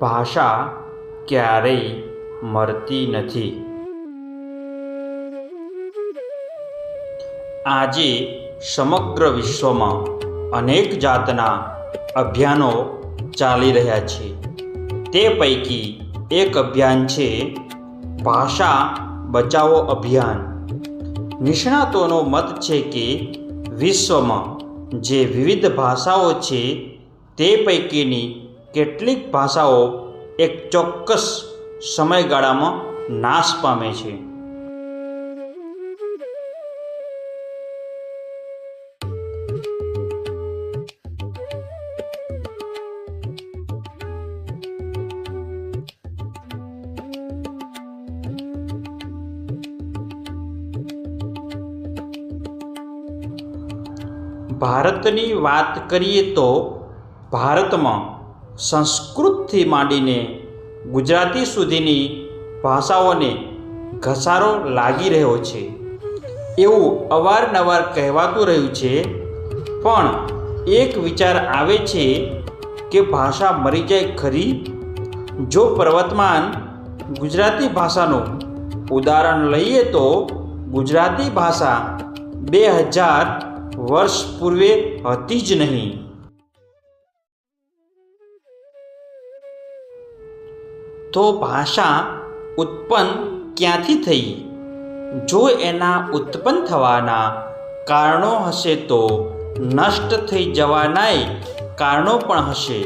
ભાષા ક્યારેય મરતી નથી. આજે સમગ્ર વિશ્વમાં અનેક જાતના અભિયાનો ચાલી રહ્યા છે. તે પૈકી એક અભિયાન છે ભાષા બચાવો અભિયાન. નિષ્ણાતોનો મત છે કે વિશ્વમાં જે વિવિધ ભાષાઓ છે તે પૈકીની કેટલીક ભાષાઓ એક ચોક્કસ સમયગાળામાં નાશ પામે છે. ભારતની વાત કરીએ તો ભારતમાં સંસ્કૃતથી માંડીને ગુજરાતી સુધીની ભાષાઓને ઘસારો લાગી રહ્યો છે. એવું અવારનવાર કહેવાતું રહ્યું છે. પણ એક વિચાર આવે છે કે ભાષા મરી જાય ખરી? જો પ્રવર્તમાન ગુજરાતી ભાષાનું ઉદાહરણ લઈએ તો ગુજરાતી ભાષા બે હજાર વર્ષ પૂર્વે હતી જ નહીં. તો ભાષા ઉત્પન્ન ક્યાંથી થઈ? જો એના ઉત્પન્ન થવાના કારણો હશે તો નષ્ટ થઈ જવાનાય કારણો પણ હશે.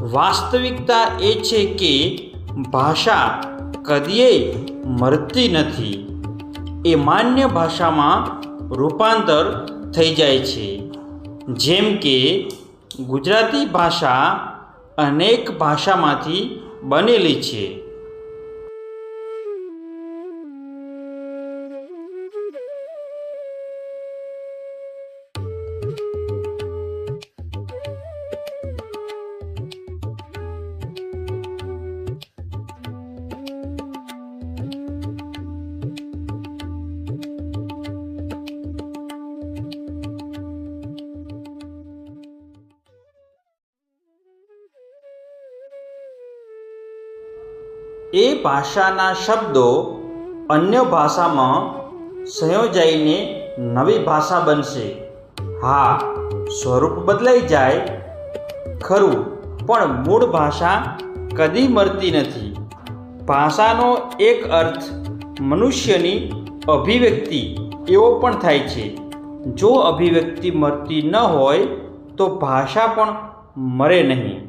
વાસ્તવિકતા એ છે કે ભાષા કદીએ મરતી નથી. એ માન્ય ભાષામાં રૂપાંતર થઈ જાય છે. જેમ કે ગુજરાતી ભાષા અનેક ભાષામાંથી બનેલી છે. એ ભાષાના શબ્દો અન્ય ભાષામાં સંયોજાઈને નવી ભાષા બનશે. હા, સ્વરૂપ બદલાઈ જાય. ખરું, પણ મૂળ ભાષા કદી મરતી નથી. ભાષાનો એક અર્થ મનુષ્યની અભિવ્યક્તિ, એવો પણ થાય છે. જો અભિવ્યક્તિ મરતી ન હોય, તો ભાષા પણ મરે નહીં.